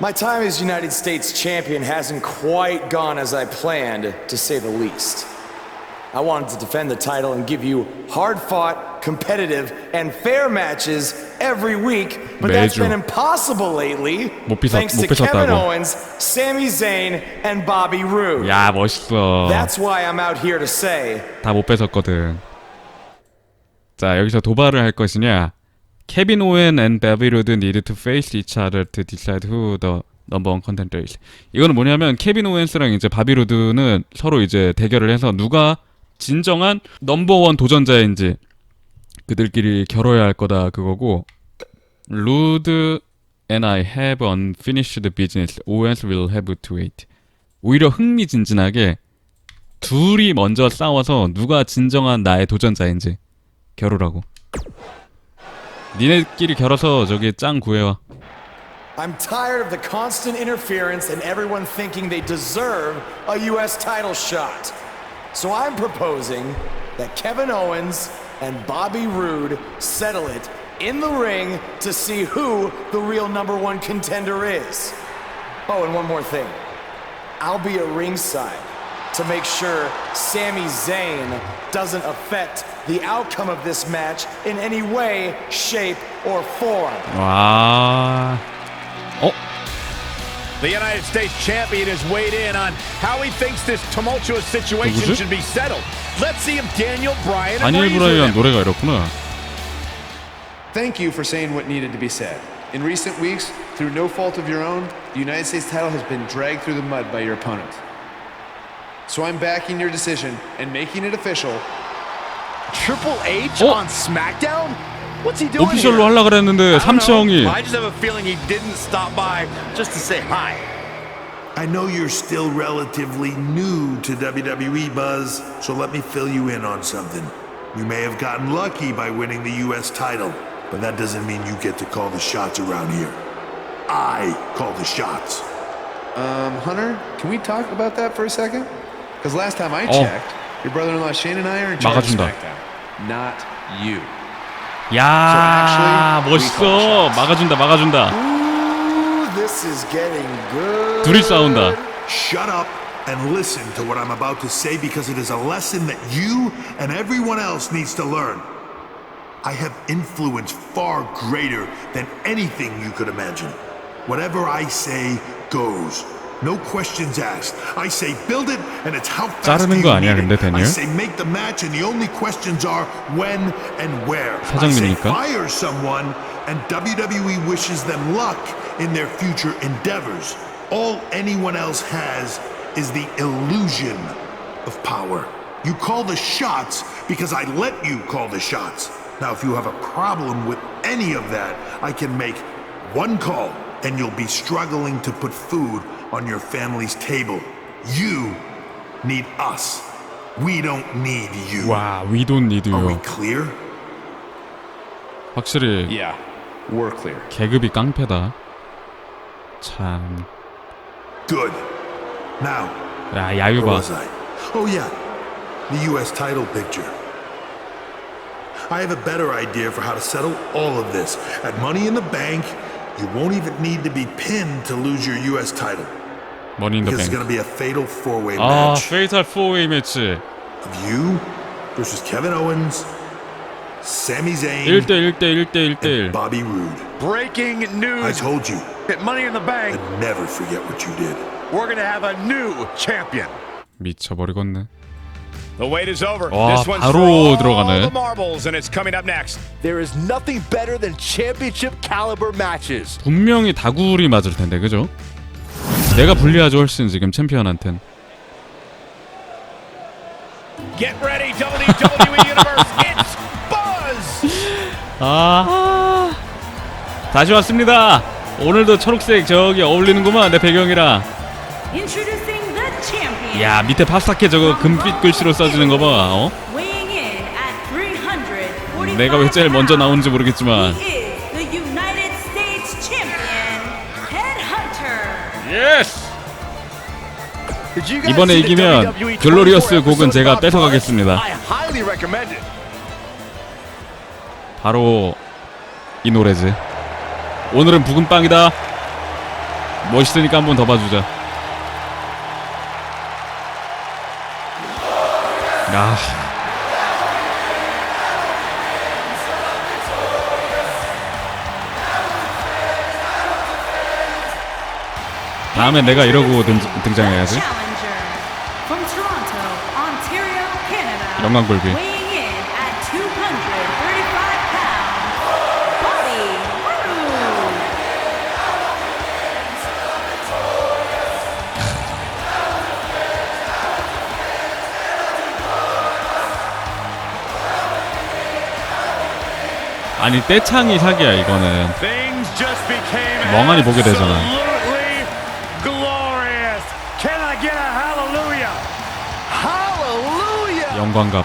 My time as United States champion hasn't quite gone as I planned, to say the least. I wanted to defend the title and give you hard fought, competitive, and fair matches every week, but that's 매주. been impossible lately. 못 삐졌- thanks 못 to Kevin 삐졌다고. Owens, Sami Zayn, and Bobby Roode. 야 멋있어. That's why I'm out here to say 다 못 뺏었거든. 자 여기서 도발을 할 것이냐? 케빈 오웬 and 로드 need to face each other to decide who the number one contender is. 이거는 뭐냐면 케빈 오웬스랑 이제 바비 로드는 서로 이제 대결을 해서 누가 진정한 넘버 원 도전자인지 그들끼리 겨뤄야 할 거다 그거고 루드 and I have unfinished business. Owens will have to wait. 오히려 흥미진진하게 둘이 먼저 싸워서 누가 진정한 나의 도전자인지 겨루라고. 니네끼리 겨뤄서 저기 짱 구해와. I'm tired of the constant interference and everyone thinking they deserve a U.S. title shot. So I'm proposing that Kevin Owens and Bobby Roode settle it in the ring to see who the real number one contender is. Oh, and one more thing. I'll be at ringside to make sure Sami Zayn doesn't affect the outcome of this match in any way, shape, or form. Ah. Uh, oh. The United States champion has weighed in on how he thinks this tumultuous situation should be settled. Let's see if Daniel Bryan agrees with. Thank you for saying what needed to be said. In recent weeks, through no fault of your own, the United States title has been dragged through the mud by your opponent. So I'm backing your decision and making it official Triple H 어? on SmackDown? What's he doing 오피셜로 here? 하려 그랬는데 I don't 삼치 know. 형이 I just have a feeling he didn't stop by just to say hi. I know you're still relatively new to WWE, Buzz, so let me fill you in on something. You may have gotten lucky by winning the U.S. title, but that doesn't mean you get to call the shots around here. I call the shots. Um, Hunter, can we talk about that for a second? Because last time I Oh. checked, your brother-in-law Shane and I are in charge of 막아준다. SmackDown, not you. 야 actually, we call 멋있어. shots. 막아준다 막아준다. Ooh, this is getting good. 둘이 싸운다. Shut up and listen to what I'm about to say because it is a lesson that you and everyone else needs to learn. I have influence far greater than anything you could imagine. Whatever I say goes. No questions asked. I say build it and it's how fast 자르는 do 거 you 아니야, need 근데, it. I 데니엘? say make the match and the only questions are when and where. I say 사장님이니까. fire someone and WWE wishes them luck in their future endeavors. All anyone else has is the illusion of power. You call the shots because I let you call the shots. Now, if you have a problem with any of that, I can make one call and you'll be struggling to put food on your family's table. You need us. We don't need you. 와 we don't need Are we you. clear? 확실히 Yeah, we're clear. 계급이 깡패다. 참. Good. Now, 야 Where 야유바. was I? Oh, yeah. The U.S. title picture. I have a better idea for how to settle all of this. At Money in the Bank, you won't even need to be pinned to lose your U.S. title. 머니 인더 Because it's 뱅. going to be a fatal four-way 아 match 페이탈 4웨이 매치. of you versus Kevin Owens, Sami Zayn, 1대 1대 1대 1대 1. Bobby Roode. Breaking I news told you, at Money in the Bank. I'd never forget what you did. We're going to have a new champion. 미쳐 버리겠네. The wait is over. 와, this one's 바로 for all 들어가네. the marbles, and it's coming up next. There is nothing better than championship caliber matches. 분명히 다구리 맞을 텐데 그죠? 내가 불리하죠 훨씬 지금 챔피언한텐. Get ready, WWE Universe. It's Buzz. 아 다시 왔습니다. 오늘도 초록색 저기 어울리는구만 내 배경이랑. 야 밑에 파스타케 저거 금빛 글씨로 써지는 거 봐. 어? Weighing in at 345 내가 왜 제일 먼저 나오는지 모르겠지만. 이번에 이기면 글로리어스 24 곡은 제가 episode 뺏어 about 가겠습니다. Buzz? I highly recommend it. 바로 이 노래지. 오늘은 묵은빵이다. 멋있으니까 한 번 더 봐주자. 야. 다음에 내가 이러고 등, 등장해야지. 영광 굴비. Weighing in at 235 pounds, Bobby Roode. 아니 떼창이 사기야 이거는. Things just became 멍하니 보게 되잖아. 영광갑.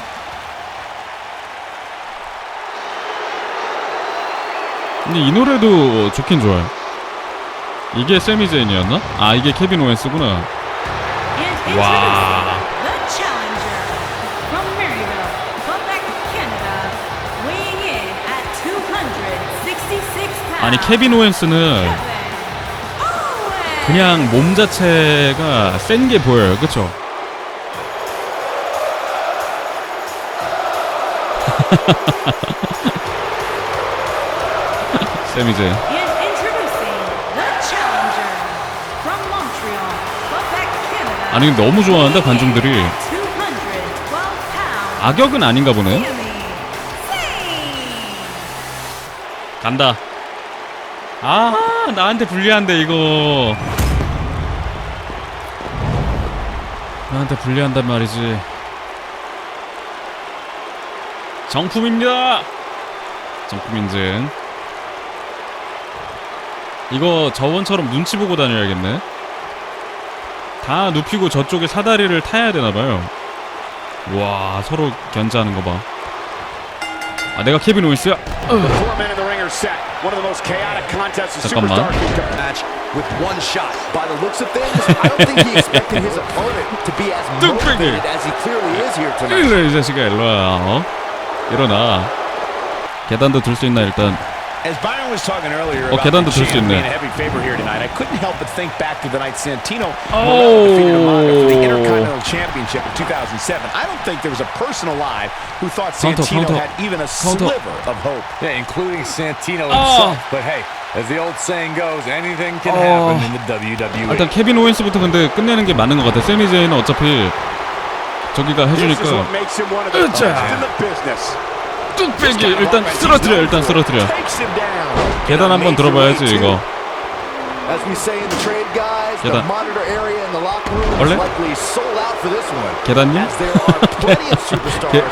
근데 이 노래도 좋긴 좋아요. 이게 세미제인이었나? 아 이게 케빈 오웬스구나. And Wow. introducing the challenger from Maryville, Quebec, Canada, weighing in at 266 pounds. 아니 케빈 오웬스는. 그냥 몸 자체가 센 게 보여요. 그쵸? Canada. 아니 너무 좋아한다 관중들이. 212 pounds. 악역은 아닌가 보네. 간다. 아 나한테 불리한데 이거. 나한테 불리한단 말이지. 정품입니다. 정품 인증. 이거 저번처럼 눈치 보고 다녀야겠네. 다 눕히고 저쪽에 사다리를 타야 되나 봐요. 와 서로 견제하는 거 봐. 아 내가 케빈 a 잠깐만. 뚝배기. 일로 이 자식아 일로 와. 어? 일어나. 계단도 들 수 있나 일단. As Byron was talking earlier 어, about 계단도 the 들수 champ 있네. being a heavy favorite here tonight, I couldn't help but think back to the night Santino Oh. defeated Umaga for the Intercontinental Championship in 2007. I don't think there was a person alive who thought Counter, Santino counter. had even a Counter. sliver of hope. Yeah, including Santino Oh. himself. But hey, as the old saying goes, anything can Oh. happen in the E. WWE. 일단 케빈 오웬스부터 근데 끝내는 게 맞는 것 같아. 세미 제이는 어차피 저기가 해주니까. 으짜 뚝배기 일단 쓰러뜨려 일단 쓰러뜨려. 계단 한번 들어봐야지 이거. 계단. 원래? 계단요? 계...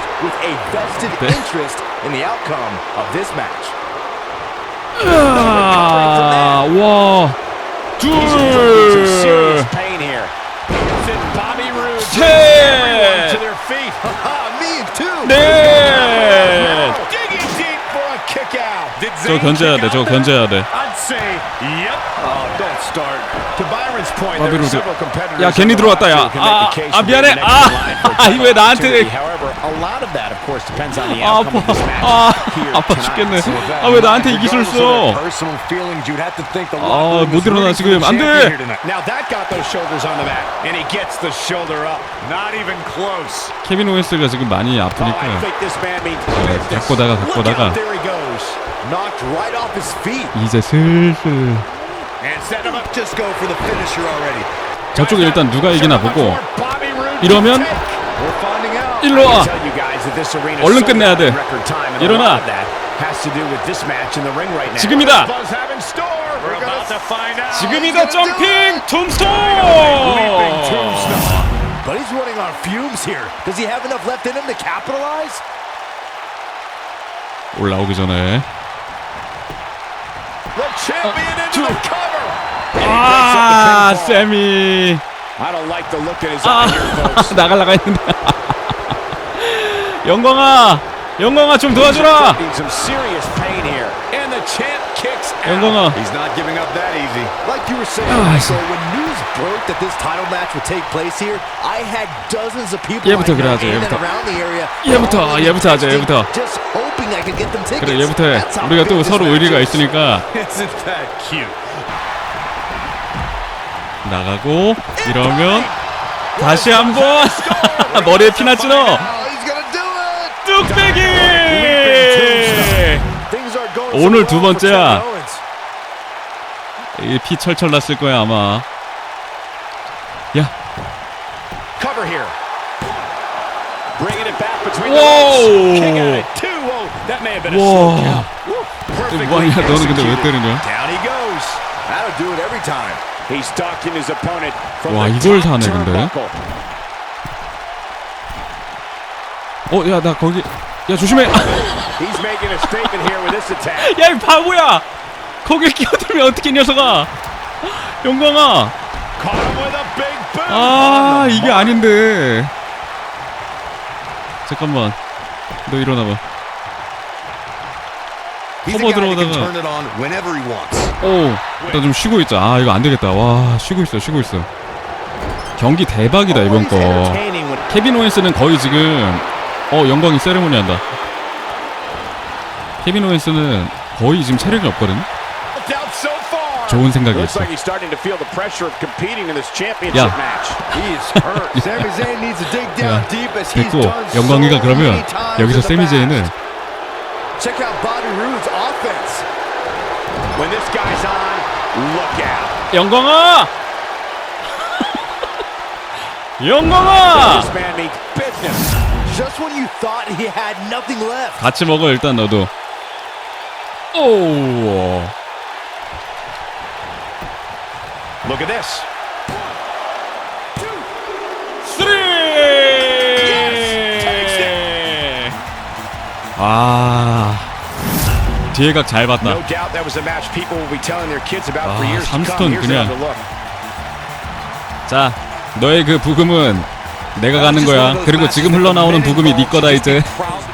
네. 와둘. 원치! 네! 네. 저 견제해야 돼, 저 견제해야 돼. 야 괜히 들어왔다 야. 아, 아 미안해. 아왜 나한테? 아 아파. 아, 죽겠네. 아 왜 나한테 이 기술 써? 아못 일어나 지금 안 돼. 케빈 오웨스가 지금 많이 아프니까 갖고다가 갖고다가 이제 슬슬. 저쪽에 일단 누가 이기나 보고 이러면 일로 와 얼른 끝내야 돼 일어나 지금이다 지금이다 점핑 툼스톤 But he's running on fumes here. Does he have enough left in him to capitalize? 올라오기 전에 어, 아 세미 I don't like the look in his 아. 나갈라가 했는데 영광아 영광아 좀 도와주라. 영광아 He's not giving up that easy. Like you were saying, Michael, when news broke that this title match would take place here, I had dozens of people 얘부터 그래 하자, 얘부터. 얘부터, 얘부터 하자, 얘부터. 그래 얘부터 해 우리가 또 서로 의리가. 있으니까 Isn't that cute? 나가고 이러면 다시 한번 머리에 피나치노. 뚝배기! 오늘 두 번째야. 피 철철 났을 거야 아마. 야. 와우. 와야 너는 근데 왜 때리냐? 와, the 이걸 사네, 근데. turnbuckle. 어, 야, 나 거기, 야 조심해. 야, 이 바보야! 거길 끼어들면 어떻게 이 녀석아? 영광아! 아, 이게 아닌데. 잠깐만. 너 일어나봐. He's 커버 들어오다가. 오, 나좀 쉬고 있자. 아, 이거 안 되겠다. 와, 쉬고 있어, 쉬고 있어. 경기 대박이다 이번 거. 케빈 오웬스는 거의 지금 어 영광이 세레모니 한다. 케빈 오웬스는 거의 지금 체력이 없거든. 좋은 생각이었어. 야. 야, 됐고 영광이가 그러면 여기서 in the 세미 제이는 When this guy's on, look out. 영광아! 영광아! This man means business. Just when you thought he had nothing left. 같이 먹어 일단 너도. 오. Look at this. 쓰리. 아. 뒤에 각 잘 봤다. 아, 삼스톤 그냥. 자, 너의 그 부금은 내가 가는 거야. 그리고 지금 흘러나오는 부금이 네 거다 이제.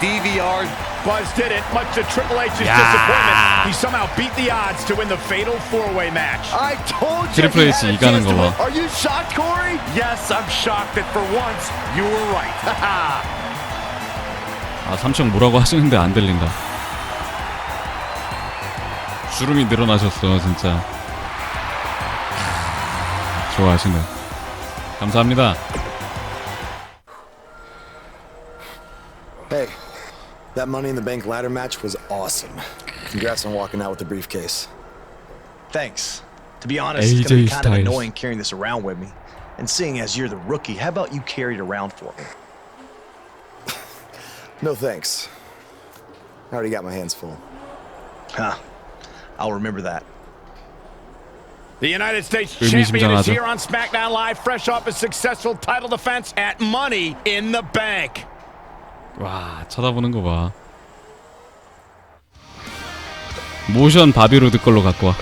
DVR. Buzz did it, much to Triple H's 야. disappointment. He somehow beat the odds to win the fatal four-way match. I told you. 트리플 H 이가는 거 봐. win. Are you shocked, Corey? Yes, I'm shocked that for once you were right. 아, 삼촌 뭐라고 하시는데 안 들린다. 주름이 늘어나셨어, 진짜. 좋아하시네. 감사합니다. Hey, that Money in the Bank ladder match was awesome. Congrats on walking out with the briefcase. Thanks. To be honest, it's gonna AJ be kind of Styles. annoying carrying this around with me. And seeing as you're the rookie, how about you carry it around for me? No thanks. I already got my hands full. Huh. I'll remember that. The United States 의미심장하죠. champion is here on SmackDown Live, fresh off a successful title defense at Money in the Bank. 와, 쳐다보는 거 봐. 모션 바비로드 걸로 갖고 와.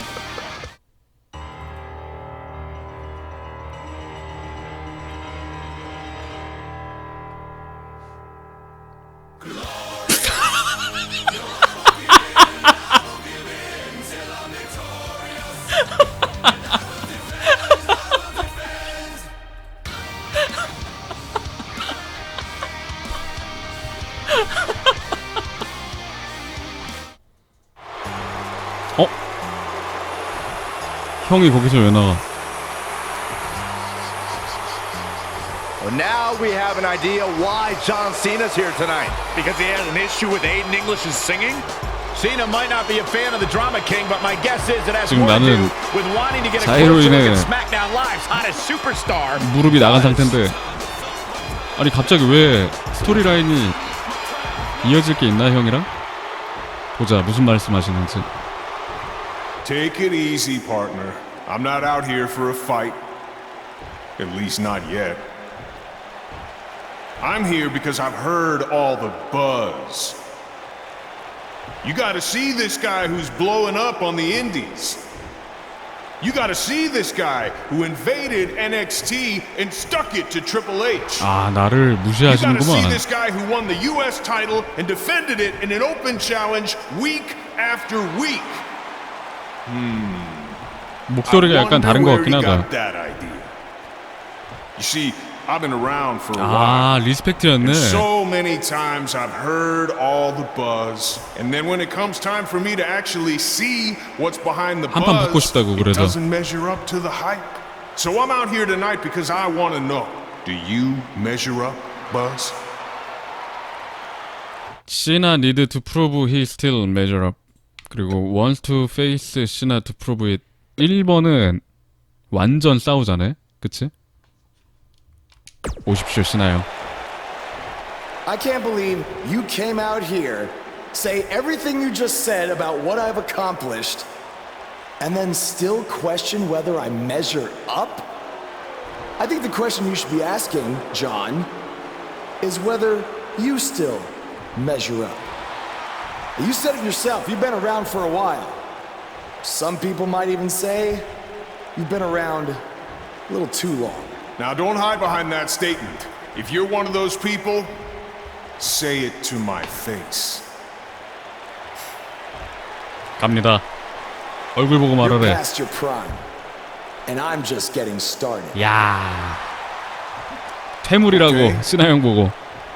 형이 거기서 왜 나가? Well, now we have an idea why John Cena's here tonight. Because he has an issue with Aiden English's singing? Cena might not be a fan of the Drama King, but my guess is it has 지금 more to do 나는 with wanting to get a closer look 인해 at SmackDown Live's hottest superstar. 무릎이 나간 상태인데 아니 갑자기 왜 스토리라인이 이어질 게 있나 형이랑? 보자 무슨 말씀하시는지 Take it easy, partner. I'm not out here for a fight. At least not yet. I'm here because I've heard all the buzz. You gotta see this guy who's blowing up on the indies. You gotta see this guy who invaded NXT and stuck it to Triple H. 아 나를 You gotta see 무시하시는구만 this guy who won the U.S. title and defended it in an open challenge week after week. 목소리가 I 약간 wonder 다른 것 where 같긴 he 하다 got that idea. You see, I've been around for a 아 while. 리스펙트였네 So many times I've heard all the buzz, and then when it comes time for me to actually see what's behind the 한판 붙고 buzz, 싶다고, it 그래서. doesn't measure up to the hype. So I'm out here tonight because I want to know do you measure up, Buzz? Cena need to prove he still measure up. 그리고 wants to face Cena to prove it. 1번은 완전 싸우잖아요. 그치? 오십시오, 시나요. I can't believe you came out here, say everything you just said about what I've accomplished, and then still question whether I measure up? I think the question you should be asking, John, is whether you still measure up. You said it yourself, you've been around for a while. Some people might even say you've been around a little too long. Now, don't hide behind that statement. If you're one of those people, say it to my face. 갑니다. 얼굴 보고 You're 말하래. past your prime, and I'm just getting started. 야. 퇴물이라고 오케이. 시나 형 보고.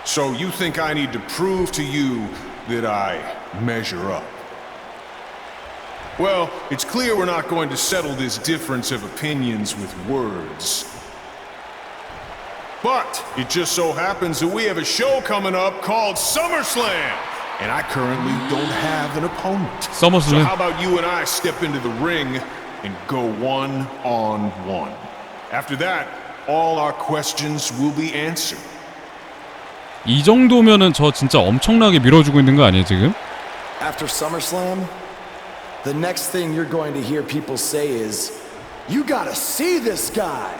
So you think I need to prove to you that I measure up? Well, it's clear we're not going to settle this difference of opinions with words. But it just so happens that we have a show coming up called SummerSlam, and I currently don't have an opponent. So 서머슬램. how about you and I step into the ring and go one on one? After that, all our questions will be answered. 이 정도면은 저 진짜 엄청나게 밀어주고 있는 거 아니에요 지금? After SummerSlam, the next thing you're going to hear people say is, You gotta see this guy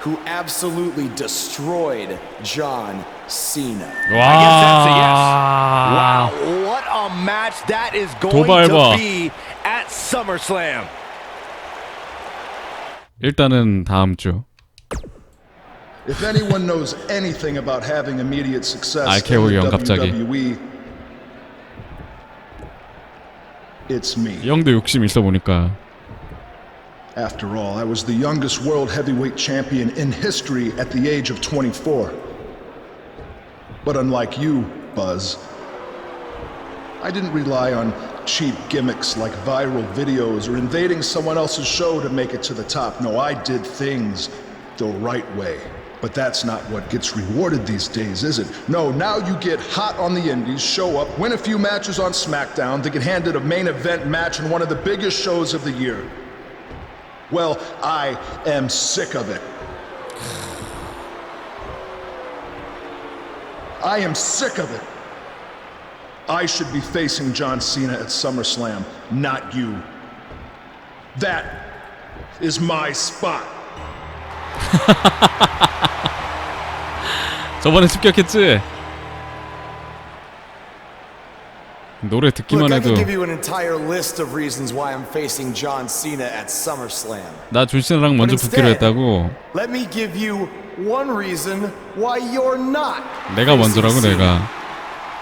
who absolutely destroyed John Cena. guess that's a yes. 와. Wow, what a match that is going 도발바. to be at SummerSlam. 일단은 다음 주. If anyone knows anything about having immediate success 알케오 in 형 the 갑자기. it's me. 이 형도 욕심 있어 보니까. After all, I was the youngest world heavyweight champion in history at the age of 24. But unlike you, Buzz, I didn't rely on cheap gimmicks like viral videos or invading someone else's show to make it to the top. No, I did things the right way. But that's not what gets rewarded these days, is it? No, now you get hot on the indies, show up, win a few matches on SmackDown, to get handed a main event match in one of the biggest shows of the year. Well, I am sick of it. I am sick of it. I should be facing John Cena at SummerSlam, not you. That is my spot. 저번에 습격했지? 노래 듣기만 해도. 나 존시나랑 먼저 붙기로 했다고. 내가 먼저라고. 내가.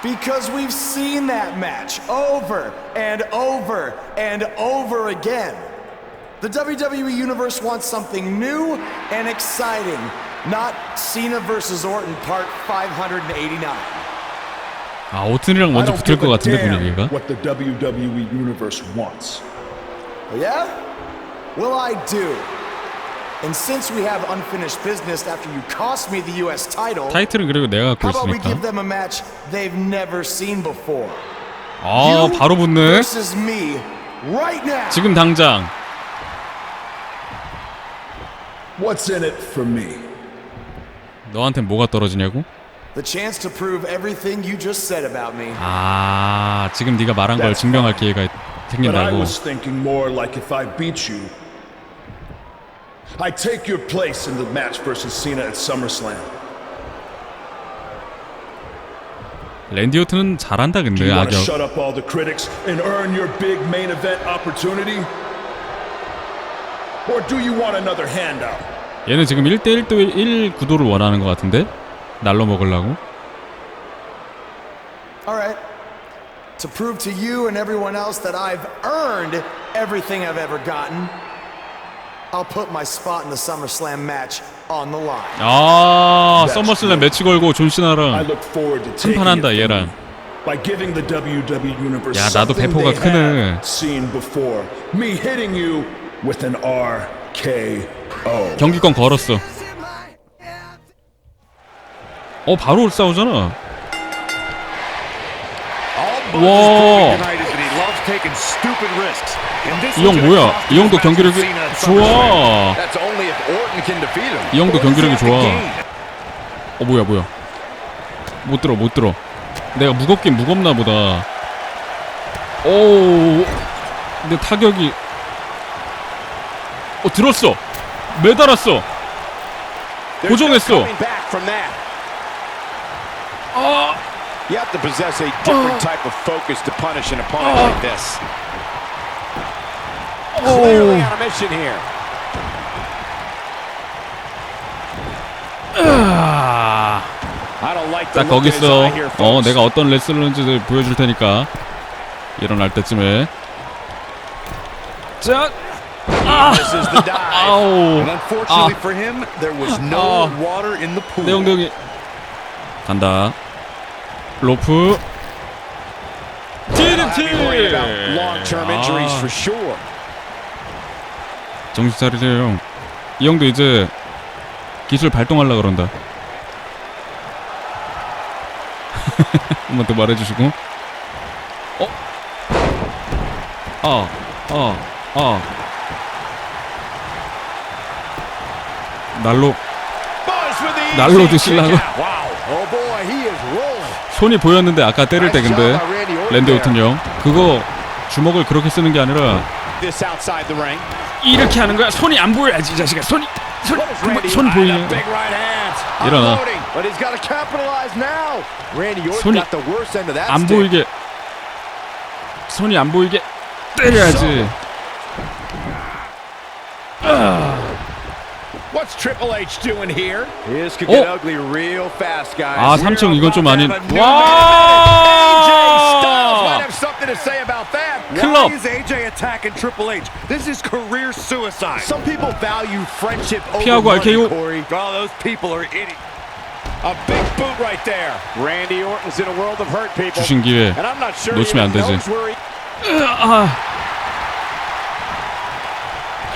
Because we've seen that match over and over and over again. The WWE Universe wants something new and exciting, not Cena versus Orton Part 589. 아 오튼이랑 I 먼저 don't 붙을 give 것 a 같은데 damn 분위기가. what the WWE Universe wants. Oh, yeah? Well, I do. And since we have unfinished business after you cost me the US title, 타이틀은 그리고 내가 갖고 how about we give 있으니까. them a match they've never seen before? 아 You 바로 붙네. versus me right now. 지금 당장. What's in it for me? 너한테 뭐가 떨어지냐고? The chance to prove everything you just said about me. 아 지금 네가 말한 걸 That's 증명할 fine. 기회가 But I 생긴다고. was thinking more like if I beat you, I take your place in the match versus Cena at SummerSlam. 랜디 오튼은 잘한다 Do 근데 you want to 악역. shut up all the critics and earn your big main event opportunity? Or do you want another handout? 얘는 지금 1대1 도 1 구도를 원하는 것 같은데? 날로 먹으려고? All right. To prove to you and everyone else that I've earned everything I've ever gotten, I'll put my spot in the SummerSlam match on the line. 아 서머슬램 매치 걸고 I 존시나랑 look forward to taking 한판한다 it from 얘랑. you by giving the WWE Universe 야, 나도 something 배포가 they 크네. have seen before. Me hitting you with an RKO. 경기권 걸었어. 어 바로 싸우잖아. All Buzz is proving tonight is that he loves taking stupid risks. And this 이형 was gonna 뭐야? 이 형도 경기력이 좋아. 이 형도 경기력이 좋아. 어 뭐야 뭐야? 못 들어 못 들어. 내가 무겁긴 무겁나 보다. 오. 근데 타격이 어 들었어. 매달았어. 고정했어. that. 아. You have to possess a different type of focus to punish an opponent like this. Clearly on a mission here. 아. I don't like the 딱 look 거기 in his 있어. eye here, 어. 내가 어떤 레슬러인지를 보여줄 테니까 일어날 때쯤에. 자. 아. This is the dive. 아우. And unfortunately 아. for him, there was no 아. water in the pool. 내용동이 간다. 로프. I'd be worried about TNT. long-term injuries 아. for sure. 정신 차리세요 형. 이 형도 이제 기술 발동하려 그런다. 한 번 더 말해주시고. 어? 아, 아, 아. 날로 날로 드시려고? Oh. 손이 보였는데 아까 때릴 때 근데 Nice job by Randy Orton 랜드 there. 오튼 형 그거 주먹을 그렇게 쓰는 게 아니라. 이렇게 하는 거야. 손이 안 보여야지 이 자식아. 손이 손, 손 right hand. 일어나. 손이 안. 보이게 손이 안 보이게 때려야지. What's Triple H doing here? This could get 어? ugly real fast, guys. 아 3층 이건 좀 아닌. AJ Styles might 와! have something to say about that. 클럽. Why is AJ attacking Triple H? This is career suicide. Some people value friendship over 피하고 money, RKO. Corey. Oh, those people are idiots. A big boot right there. Randy Orton's in a world of hurt, people. 주신 기회 And I'm not sure 놓치면 안 he even 되지. knows where he... 아,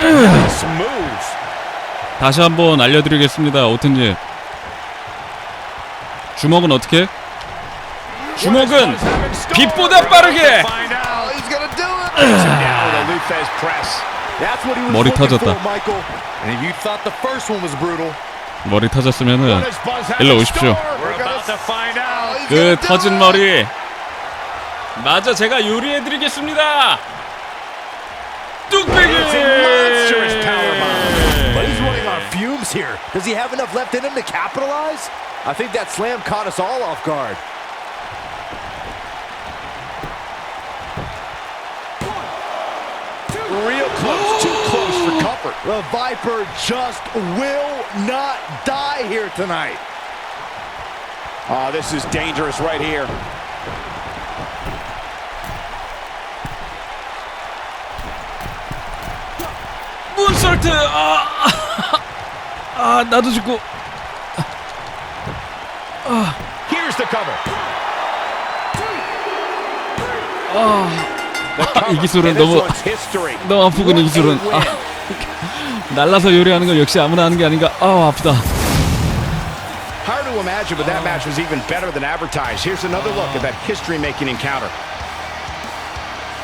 Nice moves. 다시 한번 알려드리겠습니다 오튼님 주먹은 어떻게? 주먹은 빛보다 빠르게 머리 터졌다. 머리 터졌으면은 일로 오십시오. 그 터진 머리 마저 제가 요리해드리겠습니다 뚝배기 lose here. Does he have enough left in him to capitalize? I think that slam caught us all off guard. Real close, too close for comfort. The Viper just will not die here tonight. Oh, this is dangerous right here. Moonsault! Uh, 아, 아 나도 죽고 Here's the cover. 이 기술은 And this 너무. 너무 아프군 이 기술은 아, 날라서 요리하는 건 역시 아무나 하는 게 아닌가 아 아프다 Hard to imagine, but that match was even better than advertised. Here's another look at that history-making encounter.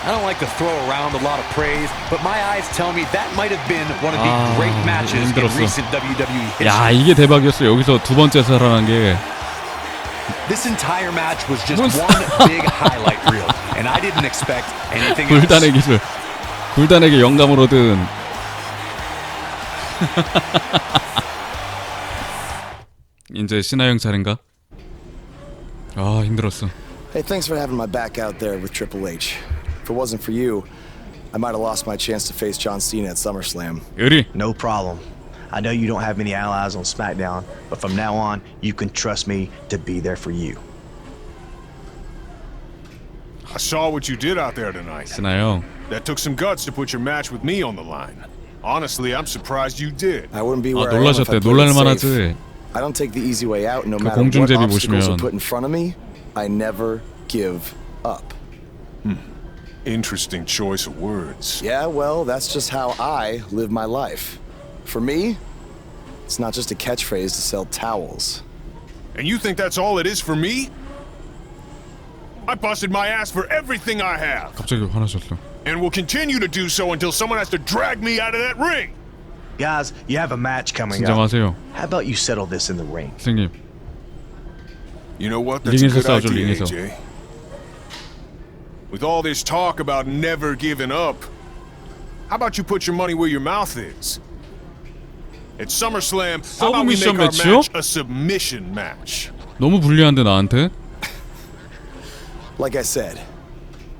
I don't like to throw around a lot of praise, but my eyes tell me that might have been one of the 아, great matches in 힘들었어. recent WWE history. 야 이게 대박이었어 여기서 두 번째 살아난 게 This entire match was just 문- one big highlight reel, and I didn't expect anything 굴단의 else. 기술 굴단에게 영감을 얻은 이제 신하영 차례인가? 아 힘들었어 Hey, thanks for having my back out there with Triple H. If it wasn't for you, I might have lost my chance to face John Cena at SummerSlam. Goody. No problem. I know you don't have many allies on SmackDown, but from now on, you can trust me to be there for you. I saw what you did out there tonight. Sanayo. That took some guts to put your match with me on the line. Honestly, I'm surprised you did. I wouldn't be where I am if I played safe. I don't take the easy way out no matter what obstacles are put in front of me. I never give up. Hmm. Interesting choice of words. Yeah, well, that's just how I live my life. For me, it's not just a catchphrase to sell towels. And you think that's all it is for me? I busted my ass for everything I have, 갑자기 화나셨어. and will continue to do so until someone has to drag me out of that ring. Guys, you have a match coming up. 진정하세요, How about you settle this in the ring? 선생님. You know what? That's a 링에서 good 싸우죠, idea, 링에서. AJ. With all this talk about never giving up, how about you put your money where your mouth is? At SummerSlam, how about we make 서브미션 our 매치요? match a submission match? 너무 불리한데 나한테? Like I said,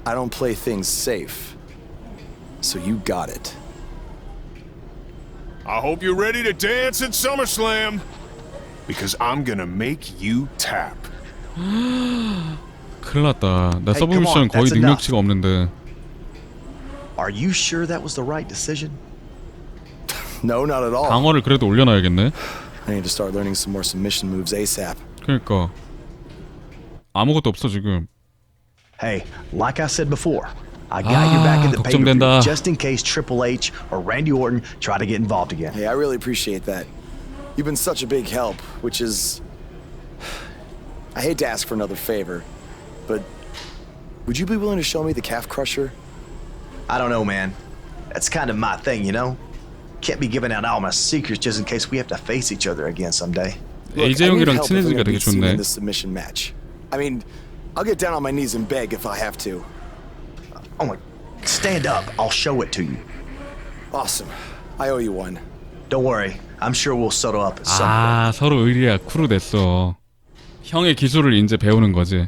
I don't play things safe. So you got it. I hope you're ready to dance at SummerSlam, because I'm gonna make you tap. 큰일 났다. 나 Hey, 서브미션 come on, 거의 that's 능력치가 없는데. Are you sure that was the right decision? No, not at all. 방어를 그래도 올려놔야겠네. I need to start learning some more submission moves ASAP. 그러니까 아무것도 없어 지금. Hey, like I said before, I got your back in the 아, pay 걱정된다. just in case Triple H or Randy Orton try to get involved again. Hey, I really appreciate that. You've been such a big help, which is. I hate to ask for another favor, but would you be willing to show me the calf crusher? I don't know, man. That's kind of my thing, you know? Can't be giving out all my secrets just in case we have to face each other again someday. Look, AJ I need 형이랑 help if I'm 친해지기가 gonna 되게 beat Cena 좋네. in this submission match. I mean, I'll get down on my knees and beg if I have to. Oh my. Stand up. I'll show it to you. Awesome. I owe you one. Don't worry. I'm sure we'll settle up at some point. 아 서로 의리야 쿠루 됐어. 형의 기술을 이제 배우는 거지.